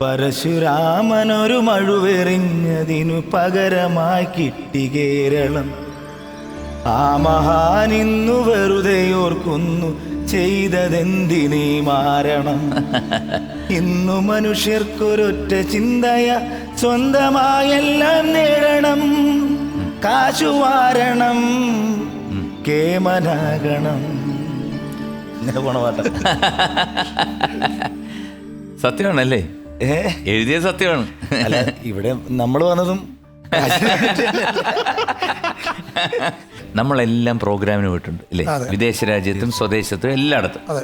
പരശുരാമനൊരു മഴുവെറിഞ്ഞതിനു പകരമായി കിട്ടി കേരളം. ആ മഹാനിന്നു വെറുതെ ഓർക്കുന്നു ചെയ്തതെന്തിനീ മാരണം. ഇന്നു മനുഷ്യർക്കൊരൊറ്റ ചിന്തയ സ്വന്തമായെല്ലാം നേടണം. കാശു വാരണം കേമനാകണം. സത്യമാണല്ലേ? എഴുതിയ സത്യമാണ്. അല്ല ഇവിടെ നമ്മൾ വന്നതും നമ്മളെല്ലാം പ്രോഗ്രാമിന് പോയിട്ടുണ്ട് അല്ലേ വിദേശ രാജ്യത്തും സ്വദേശത്തും എല്ലായിടത്തും. അതെ.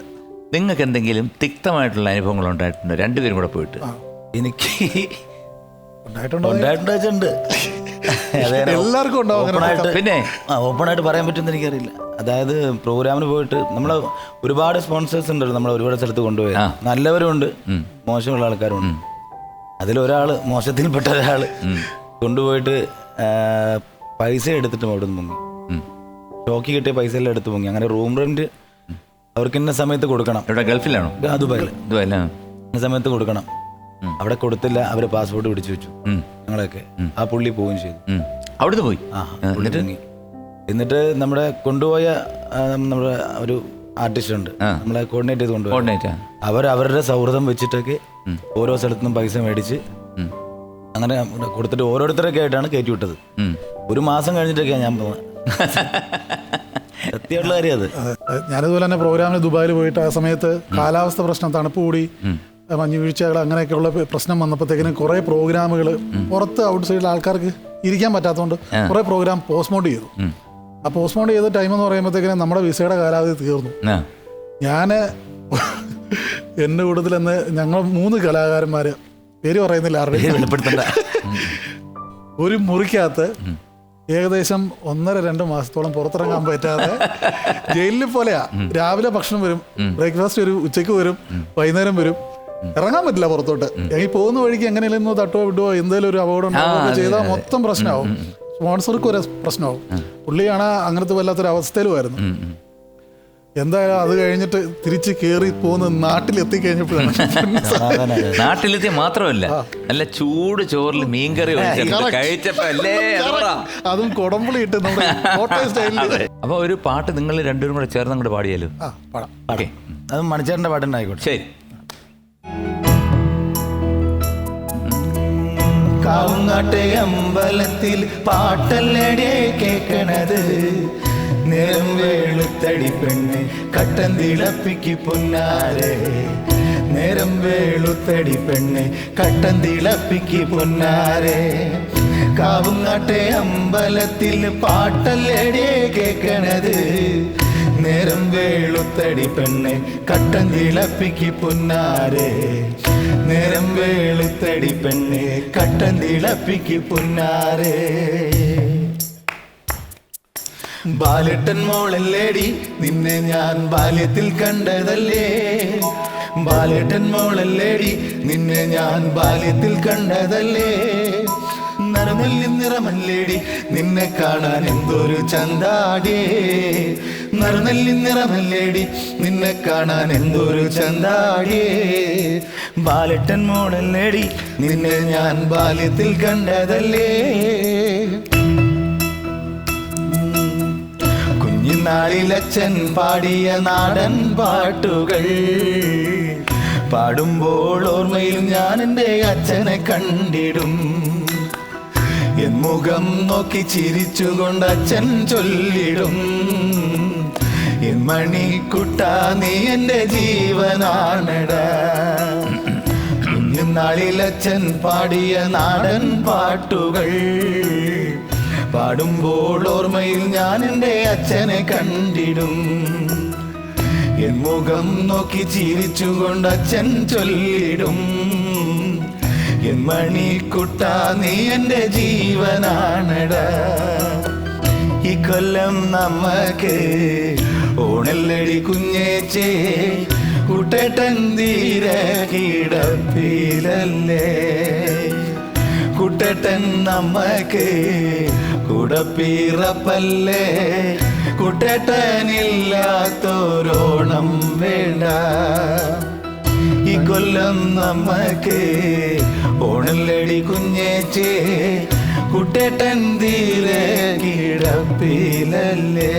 നിങ്ങൾക്ക് എന്തെങ്കിലും തിക്തമായിട്ടുള്ള അനുഭവങ്ങൾ ഉണ്ടായിട്ടുണ്ടോ? രണ്ടുപേരും കൂടെ പോയിട്ട്. എനിക്ക് ഉണ്ടായിട്ടുണ്ടോ? എല്ലാവർക്കും ഉണ്ടാവും പിന്നെ? ഓപ്പണായിട്ട് ഓപ്പൺ ആയിട്ട് പറയാൻ പറ്റുമെന്ന് എനിക്കറിയില്ല. അതായത് പ്രോഗ്രാമിന് പോയിട്ട് നമ്മൾ ഒരുപാട് സ്പോൺസേഴ്സ് ഉണ്ടല്ലോ നമ്മൾ ഒരുപാട് സ്ഥലത്ത് കൊണ്ടുപോയി നല്ലവരുണ്ട് മോശമുള്ള ആൾക്കാരുണ്ട്. അതിലൊരാൾ മോശത്തിൽപ്പെട്ട ഒരാൾ കൊണ്ടുപോയിട്ട് പൈസ എടുത്തിട്ട് അവിടെ നിന്ന് മുങ്ങി ഷോക്കി കിട്ടിയ പൈസ എല്ലാം എടുത്ത് മുങ്ങി. അങ്ങനെ റൂം റെന്റ് അവർക്ക് ഇന്ന സമയത്ത് കൊടുക്കണം. ഇവിടെ ഗൾഫിലാണോ? ദുബായിൽ. ദുബായിലാണ് ഇന്ന സമയത്ത് കൊടുക്കണം. അവിടെ കൊടുത്തില്ല അവർ പാസ്പോർട്ട് പിടിച്ചു വെച്ചു. ഞങ്ങളൊക്കെ ആ പുള്ളി പോവുകയും ചെയ്തു. അവിടുന്ന് പോയി? ആ പുള്ളി മുങ്ങി. എന്നിട്ട് നമ്മുടെ കൊണ്ടുപോയ നമ്മുടെ ഒരു ആർട്ടിസ്റ്റ് ഉണ്ട്. നമ്മളെ കോർഡിനേറ്റ് ചെയ്ത് കൊണ്ടുപോയി അവർ അവരുടെ സൗഹൃദം വെച്ചിട്ടൊക്കെ ഓരോ സ്ഥലത്തുനിന്നും പൈസ മേടിച്ച് അങ്ങനെ കൊടുത്തിട്ട് ഓരോരുത്തരൊക്കെ ആയിട്ടാണ് കയറ്റി വിട്ടത്. ഒരു മാസം കഴിഞ്ഞിട്ടൊക്കെയാണ് ഞാൻ പോകുന്നത് സത്യമുള്ള കാര്യം അതെ. ഞാനിതുപോലെ തന്നെ പ്രോഗ്രാമിന് ദുബായിൽ പോയിട്ട് ആ സമയത്ത് കാലാവസ്ഥ പ്രശ്നം തണുപ്പ് കൂടി. മഞ്ഞ് വീഴ്ചകൾ അങ്ങനെയൊക്കെയുള്ള പ്രശ്നം വന്നപ്പോഴത്തേക്കിനും കുറേ പ്രോഗ്രാമുകൾ പുറത്ത് ഔട്ട് സൈഡിൽ ആൾക്കാർക്ക് ഇരിക്കാൻ പറ്റാത്തതുകൊണ്ട് കുറേ പ്രോഗ്രാം പോസ്റ്റ്മോണ്ട് ചെയ്തു. ആ പോസ്റ്റ്മോണ്ട് ചെയ്ത ടൈം എന്ന് പറയുമ്പോഴത്തേക്കിനും നമ്മുടെ വിസയുടെ കാലാവധി തീർന്നു. ഞാൻ എന്റെ കൂട്ടത്തിൽ എന്ന് ഞങ്ങൾ മൂന്ന് കലാകാരന്മാർ പേര് പറയുന്നില്ല ആരുടെ വെളിപ്പെടുത്തണ്ട. ഒരു മുറിക്കകത്ത് ഏകദേശം ഒന്നര രണ്ട് മാസത്തോളം പുറത്തിറങ്ങാൻ പറ്റാതെ ജയിലിൽ പോലെയാ. രാവിലെ ഭക്ഷണം വരും ബ്രേക്ക്ഫാസ്റ്റ് വരും ഉച്ചയ്ക്ക് വരും വൈകുന്നേരം വരും. ഇറങ്ങാൻ പറ്റില്ല പുറത്തോട്ട്. ഈ പോകുന്ന വഴിക്ക് എങ്ങനെയല്ലെന്നോ തട്ടോ വിടുവോ എന്തെങ്കിലും ഒരു അപകടം ഉണ്ടാവുക ചെയ്താൽ മൊത്തം പ്രശ്നമാവും. സ്പോൺസർക്ക് ഒരു പ്രശ്നമാവും. പുള്ളിയാണ് അങ്ങനത്തെ വല്ലാത്തൊരു അവസ്ഥയിലുമായിരുന്നു എന്തായാലും അത് കഴിഞ്ഞിട്ട് തിരിച്ച് കയറി പോകുന്ന നാട്ടിലെത്തി കഴിഞ്ഞപ്പോഴാണ് നാട്ടിലെത്തി മാത്രമല്ല നല്ല ചൂട് ചോറിൽ മീൻകറി അതും കൊടമ്പുളി ഇട്ട് നമ്മുടെ അപ്പൊ ഒരു പാട്ട് നിങ്ങൾ രണ്ടുപേരും കൂടെ ചേർന്ന് അങ്ങോട്ട് പാടിയാലോ? ആ പാടാം. ഓക്കെ. അത് മണിച്ചേട്ടന്റെ പാട്ടുണ്ടായിക്കോട്ടെ ശരി. കാവുങ്ങാട്ടെ അമ്പലത്തിൽ പാട്ടല്ലടേ കേക്കണത്. നേരം വേളുത്തടി പെണ്ണ് കട്ടൻ തിളപ്പിക്ക് പൊന്നാരെ. നേരം വേളുത്തടി പെണ്ണ് കട്ടൻ തിളപ്പിക്ക് പൊന്നാരെ. കാവുങ്ങാട്ടെ അമ്പലത്തിൽ പാട്ടല്ലടേ കേക്കണത്. നേരം വേളുത്തടി പെണ്ണെ കട്ടൻ തിളപ്പിക്ക് പുന്നാരേ. നേരം വേളുത്തടി പെണ്ണെ കട്ടൻ തിളപ്പിക്ക് പുന്നാരേ. ബാലട്ടൻ മോളല്ലേടി നിന്നെ ഞാൻ ബാല്യത്തിൽ കണ്ടതല്ലേ? ബാലട്ടൻ മോളല്ലേടി നിന്നെ ഞാൻ ബാല്യത്തിൽ കണ്ടതല്ലേ? നരമല്ലി നിറമല്ലേടി നിന്നെ കാണാൻ എന്തൊരു ചന്താടേ. നറുനെല്ലി നിറമല്ലേടി. നിന്നെ കാണാൻ എന്തൊരു ചന്താടിയേ. ബാലട്ടൻ മോഡല്ലേടി നിന്നെ ഞാൻ ബാല്യത്തിൽ കണ്ടതല്ലേ. കുഞ്ഞിനാളിലച്ഛൻ പാടിയ നാടൻ പാട്ടുകൾ. പാടുമ്പോൾ ഓർമ്മയിൽ ഞാൻ എന്റെ അച്ഛനെ കണ്ടിടും. എൻ മുഖം നോക്കി ചിരിച്ചുകൊണ്ട് അച്ഛൻ ചൊല്ലിടും. മണിക്കുട്ട നീ എന്റെ ജീവനാണട. കുഞ്ഞുനാളിൽ അച്ഛൻ പാടിയ നാടൻ പാട്ടുകൾ പാടുമ്പോൾ ഓർമ്മയിൽ ഞാൻ എന്റെ അച്ഛനെ കണ്ടിടും. എൻ മുഖം നോക്കി ചിരിച്ചുകൊണ്ട് അച്ഛൻ ചൊല്ലിടും. എൻ മണിക്കുട്ട നീ എന്റെ ജീവനാണട. ഈ കൊല്ലം നമ്മക്ക് ഓണല്ലടി കുഞ്ഞേച്ചേ കുട്ടേട്ടൻ തീര കിടപ്പിലല്ലേ? കുട്ടേട്ടൻ നമ്മക്ക് കുടപ്പീറപ്പല്ലേ? കുട്ടേട്ടനില്ലാത്തോരോണം വേണ്ട. ഈ കൊല്ലം നമ്മക്ക് ഓണല്ലടി കുഞ്ഞേച്ചേ കുട്ടേട്ടൻ തീരെ കിടപ്പിലല്ലേ?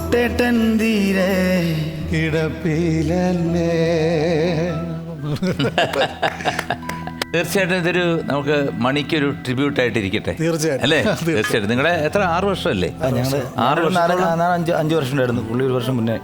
കുട്ടേട്ടൻ തീരെ കിടപ്പിലല്ലേ? തീർച്ചയായിട്ടും ഇതൊരു നമുക്ക് മണിക്കൊരു ട്രിബ്യൂട്ട് ആയിട്ട് ഇരിക്കട്ടെ തീർച്ചയായിട്ടും. അല്ലേ? തീർച്ചയായിട്ടും. നിങ്ങളെ നിങ്ങളുടെ എത്ര? ആറ് വർഷമല്ലേ? ഞങ്ങൾ ആറ് നാല് വർഷം അഞ്ച് അഞ്ച് വർഷം ഉണ്ടായിരുന്നു. പുള്ളി ഒരു വർഷം മുന്നേ.